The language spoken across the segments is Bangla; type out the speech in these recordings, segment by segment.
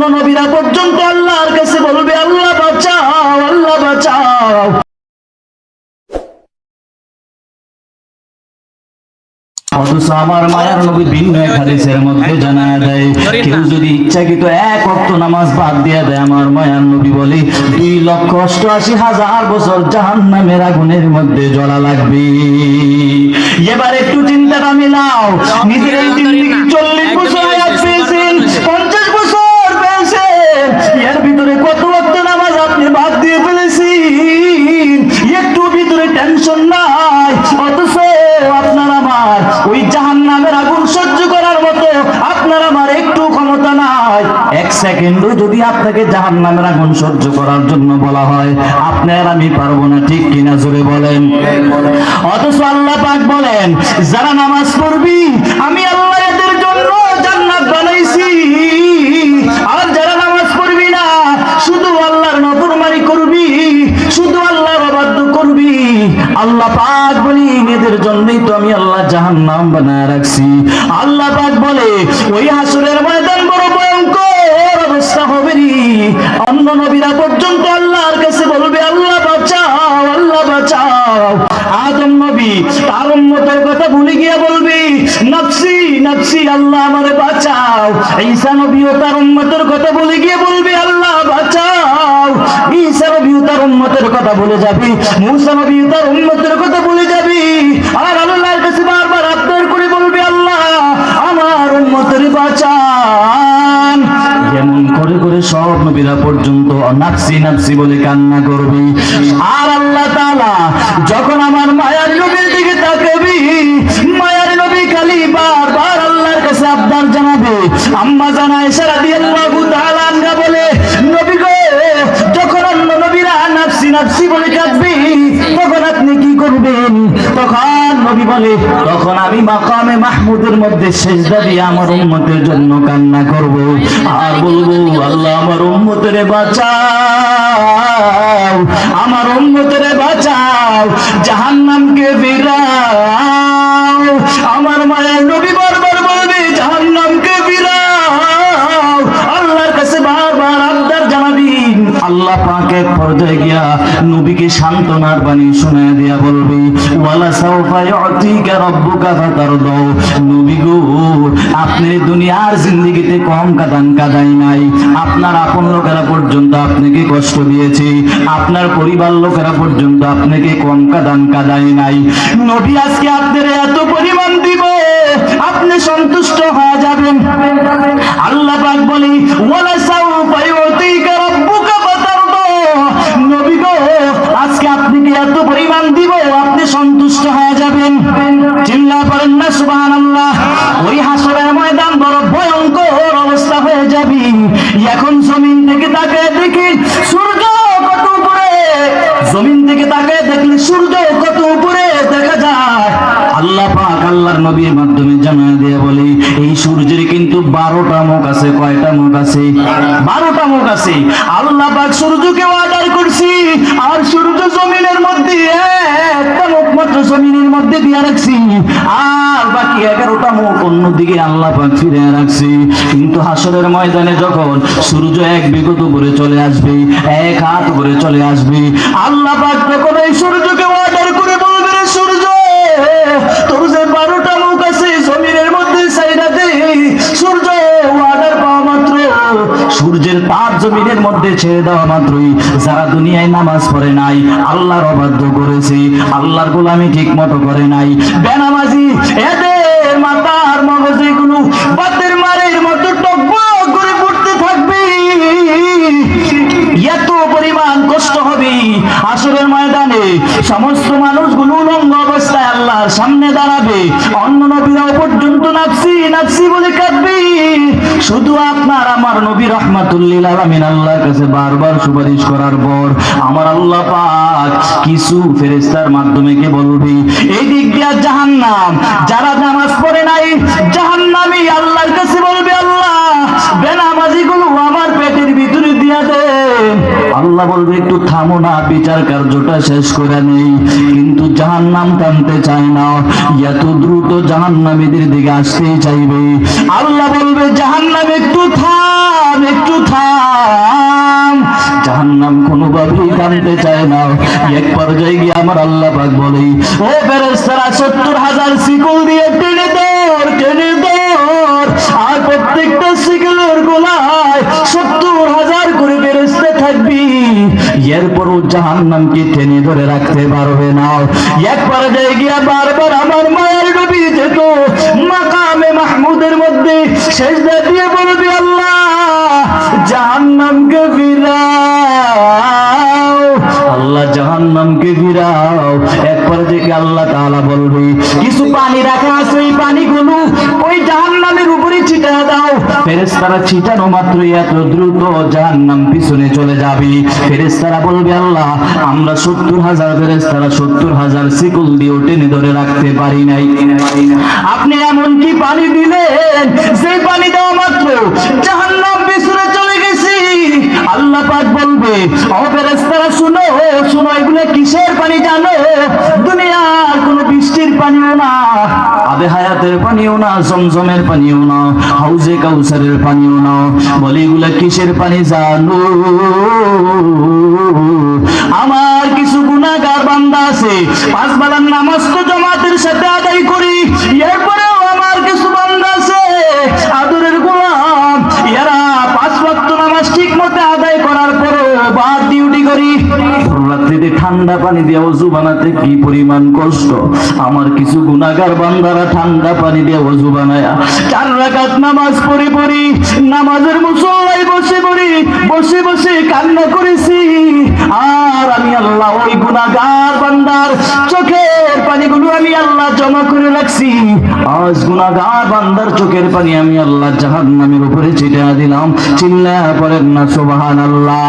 অন্য নবীরা পর্যন্ত আল্লাহর কাছে বলবে আল্লাহ বাঁচাও আল্লাহ বাঁচাও। অথচ আমার মায়ার নবী ভিন্ন এক হাদিসের মধ্যে জানা দেয় কেউ যদি ইচ্ছাকৃত এক অক্ত নামাজ বাদ দিয়ে দেয় আমার মায়ার নবী বলে দুই লক্ষ অষ্টআশি হাজার বছর জাহান নামের আগুনের মধ্যে জ্বলা লাগবে। এবার একটু চিন্তাটা মিলাও নিজের চল্লিশ নাই। অথচ আপনার আমার ওই জাহান নামের আগুন সহ্য করার মতো আপনার আমার একটু ক্ষমতা নাই। এক সেকেন্ডও যদি আপনাকে জাহান নামের আগুন সহ্য করার জন্য বলা হয়, আপনার আমি পারব না, ঠিক কিনা জোরে বলেন? অথচ আল্লাহ পাক বলেন, যারা নামাজ পড়বি রাখছি আল্লাহ পাক বলে, ওই হাসুরের ময়দান বড় ভয়ঙ্কর অবস্থা হবে অন্য নবীরা পর্যন্ত আল্লাহর কাছে বলবে, আল্লাহ বাঁচাও আল্লাহ বাঁচাও। আদম নবী তার উম্মতের কথা ভুলে গিয়ে বলবে, নফসি নফসি, আল্লাহ আমারে বাঁচাও। ঈসা নবীও তার উম্মতের কথা বলে গিয়ে বলবে, আল্লাহ বাঁচাও। ঈসা নবীও তার উম্মতের কথা বলে যাবি, মুসা নবীও তার উম্মতের কথা বলে যাবি। আর আল্লাহর কাছে বারবার আবদার করে বলবে আল্লাহ আমার উম্মতের বাঁচান। যেমন করে করে সব নবীরা পর্যন্ত বলে কান্না করবে। আর আল্লাহ যখন আমার মায়ার নবীর দিকে তাকাবি, মায়ার নবী খালি বারবার আল্লাহর কাছে আবদার জানাবে। আম্মা জানায় সারা দিয়ে বলে, নবী গো, যখন অন্য নবীরা নাফসি নাফসি বলে কাঁদবে, তখন আপনি কি করবেন? তখন নবী বলে, তখন আমি মাকামে মাহমুদের মধ্যে সেজদা দিয়ে আমার উম্মতের জন্য কান্না করব। আর বলব, আল্লাহ আমার উম্মতের বাঁচাও, আমার উম্মতের বাঁচাও, জাহান্নামকে ফিরাও। পর্যায়ে গিয়া নবীকে সান্ত্বনার বাণী শোনায় দিয়া বলবে, ওয়ালা সাউফা ইউতিকা রাব্বুকা ফাতারদু। নবী গো, আপনি দুনিয়ার জিন্দেগিতে কম কাদান কাদাই নাই। আপনার আপন লোকেরা পর্যন্ত আপনাকে কষ্ট দিয়েছে। আপনার পরিবার লোকেরা পর্যন্ত আপনাকে কম কাদান কাদাই নাই। নবী আজকে আপনার এত পরিমাণ দিব, আপনি সন্তুষ্ট হয়ে যাবেন। আল্লাহ পাক বলি, ওয়ালা সাউফা পরিমাণ দিব, আপনি সন্তুষ্ট হয়ে যাবেন। চিল্লা করেন না, সুবহানাল্লাহ। ওই হাসরের ময়দান বড় ভয়ঙ্কর অবস্থা হয়ে যাবি। এখন জমিন থেকে তাকে দেখি সূর্য কত উপরে? জমিন থেকে তাকে দেখলে সূর্য কত উপরে দেখা যায়। আল্লাহ আল্লাহর নবীর মাধ্যমে জানা দিয়ে বলে, এই সূর্যের কিন্তু বারোটা মুখ আছে, কয়টা মুখ আছে? বারোটা মুখ আছে। আল্লাহ সূর্যকে অর্ডার করছি, আর সূর্য জমিনের মধ্যে, একটা মুখ মাত্র জমিনের মধ্যে রাখছি, আর বাকি এগারোটা মুখ অন্যদিকে আল্লাহ পাক ফিরে রাখছি। কিন্তু হাসরের ময়দানে যখন সূর্য এক বিগত উপরে চলে আসবে, এক হাত উপরে চলে আসবে, আল্লাহ পাক তখন এই সূর্যকে অর্ডার করে বলবে সূর্য, তোর সূর্যের তাপ জমিনের মধ্যে ছেড়ে দেওয়া মাত্রই যারা দুনিয়ায় নামাজ পড়ে নাই, আল্লাহর অবাধ্য করেছে, আল্লাহর গোলামি ঠিক মতো করে নাই। বেনামাজি, এদের মাথার মগজে গুলো বাতের মারের মতো করে পড়তে থাকবে। এত পরিমাণ কষ্ট হবে। আসরের ময়দানে সমস্ত মানুষগুলো উলঙ্গ অবস্থায় আল্লাহর সামনে দাঁড়াবে। অন্য নবীরাও পর্যন্ত নাফসি নাফসি বলে কাঁদবে। শুধু আপনার, আমার নবী রহমাতুল্লিল আলামিন আল্লাহর কাছে বারবার সুপারিশ করার পর আমার আল্লাহ পাক কিছু ফেরেশতার মাধ্যমে কে বলবে? এই দিক দিয়া জাহান্নাম, যারা নামাজ পড়ে নাই, জাহান্নামী আল্লাহর কাছে বলবে, আল্লাহ বেনামাজি আল্লাহ বলবে, একটু থামো না, বিচার কার্যটা শেষ করে নেই। কিন্তু জাহান নাম টানতে চায় না। এত দ্রুত জাহান নামীদের দিকে আসতেই চাইবে। আল্লাহ বলবে জাহান নাম একটু থাম একটু থাম। জাহান নাম কোনোভাবেই টানতে চায় না। এক পর্যায়ে গিয়ে আমার আল্লাহ পাক বলে, ও ফেরেস্তারা সত্তর হাজার শিকল দিয়ে টেনে দৌড় এরপরও জাহান নামকে টেনে ধরে রাখতে পারবে না। এক পর্যায়ে গিয়া বারবার আমার মায়ের নবী যেত, মাকামে মাহমুদের মধ্যে সেজদা দিয়ে বলবি, আল্লাহ, জাহান্নামকে ফিরাও, আল্লাহ জাহান্নামকে ফিরাও। একবার দেখে আল্লাহ তাআলা বলবে, কিছু পানি রাখা আছে, ওই পানিগুলো ওই জাহান্নামের উপরে ছিটা দাও ফেরেশতারা ছিটানো মাত্রই এত দ্রুত জাহান্নাম পিছনে চলে যাবে। ফেরেশতারা বলবে, আল্লাহ, আমরা সত্তর হাজার ফেরেশতারা সত্তর হাজার শিকল দিয়ে টেনে ধরে রাখতে পারি নাই। আপনি এমন কি পানি দিলেন? সেই পানি দেওয়া মাত্র জাহান্নাম পিছনে চলে গেছি। আল্লাহ পাক বলবে, ও ফেরেশতারা, শুনো শুনো, এগুলো কিসের পানি জানো? বৃষ্টির পানিও না, আবে হায়াতের পানিও না, জমজমের পানিও না, হাউজে কাউসারের পানিও না। বলে এগুলা কিসের পানি জানো? আমার কিছু গুণাগার বান্দা আছে পাঁচ বেলার নামাজ তো জমাতের সাথে আদায় করি ঠান্ডা পানি দিয়ে অজু বানাতে কি পরিমাণ কষ্ট? আমার কিছু গুনাহগার বান্দারা ঠান্ডা পানি দিয়ে অজু বানায়। চার রাকাত নামাজ পড়ি পড়ি নামাজের মুসল্লাই বসে পড়ি, বসে বসে কান্না করেছি। আর আমি আল্লাহ, ওই গুনাহগার বান্দার চোখের পানিগুলো আমি আল্লাহ জমা করে রাখছি। আজ গুনাহগার বান্দার চোখের পানি আমি আল্লাহ জাহান্নামের উপরে ছিটা দিলাম। চিল্লা না, সুবহানাল্লাহ।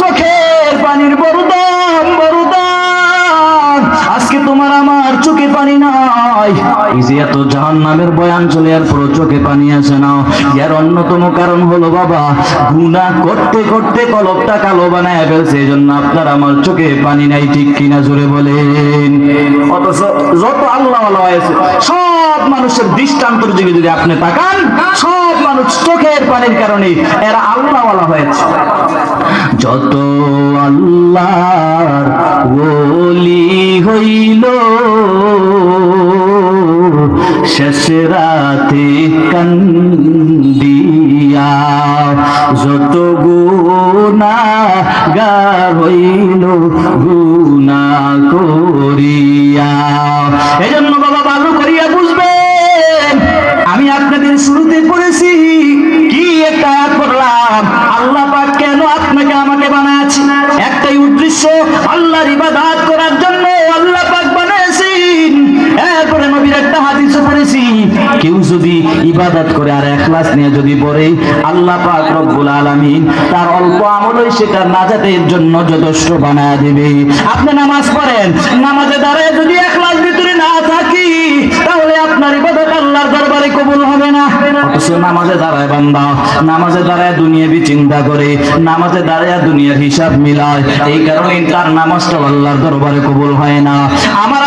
চোখের নাই এই যে এত জাহান নামের বয়ান চলে আর পুরো চোখে পানি আসে না। এর অন্যতম কারণ হলো, বাবা গুণা করতে করতে কলকটা কালো বানায় ফেলছে এই জন্য আপনার আমার চোখে পানি নাই, ঠিক কিনা জোরে বলেন। অথচ যত আল্লাহ হয়েছে, সব মানুষের দৃষ্টান্তর দিকে যদি আপনি তাকান, সব মানুষ চোখের পানির কারণে এরা আল্লাহ হয়েছে। যত আল্লাহর ওলি হইল শেষ কান্দিয়া, যত গুনা গার হইল গুনা করিয়া। এই জন্য বাবা ভালো করিয়া বুঝবেন, আমি আপনাদের শুরুতে করেছি কি একটা আয়াত ইবাদত করে আর এখলাস নিয়ে যদি পড়ে, আল্লাহ পাক রব্বুল আলামিন তার অল্প আমলই সেটা নাজাতের জন্য যথেষ্ট বানায় দিবে। আপনি নামাজ পড়েন, নামাজে দাঁড়ায় যদি এখলাস ভিতরে না থাকি, তাহলে আপনার ইবাদত আল্লাহর দরবারে কবুল হবে না। নামাজে দাঁড়ায় বান্দা, নামাজে দাঁড়ায় দুনিয়াবি চিন্তা করে, নামাজে দাঁড়ায় দুনিয়ার হিসাব মিলায়। এই কারণে তার নামাজটা আল্লাহর দরবারে কবুল হয় না। আমার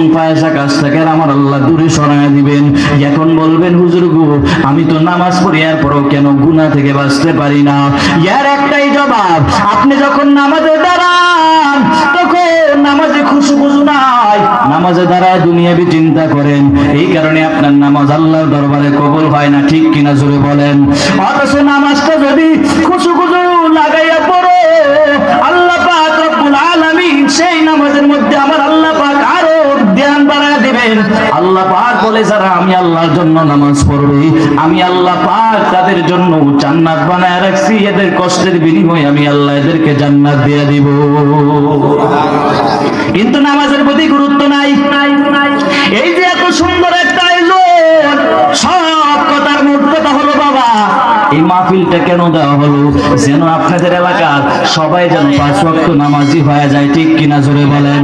এবং ফায়সা কাজ থেকে আমার আল্লাহ দূরে সরায় দিবেন। এখন বলবেন, হুজুর গো, আমি তো নামাজ পড়ি আর পরও কেন গুনাহ থেকে বাঁচতে পারি না? ইয়ার একটাই জবাব, আপনি যখন নামাজে দাঁড়ান, তখন নামাজে খুশু খুশু নাই। নামাজে দাঁড়ায় দুনিয়াবি চিন্তা করেন, এই কারণে আপনার নামাজ আল্লাহর দরবারে কবুল হয় না, ঠিক কিনা জোরে বলেন। অথচ নামাজটা বলে যারা আমি আল্লাহর জন্য নামাজ পড়বে, আমি আল্লাহ পাক তাদের জন্য জান্নাত বানায় রাখছি, এদের কষ্টের বিনিময়ে আমি আল্লাহ এদেরকে জান্নাত দিয়ে দিব। কিন্তু নামাজের প্রতি গুরুত্ব নাই। এই যে এত সুন্দর একটা আয়োজন, সব কথার কথা হলো বাবা। এই মাহফিলটা কেন দেওয়া হলো? যেন আপনাদের এলাকার সবাই যেন পাঁচ ওয়াক্ত নামাজি হয়ে যায়, ঠিক কিনা জোরে বলেন?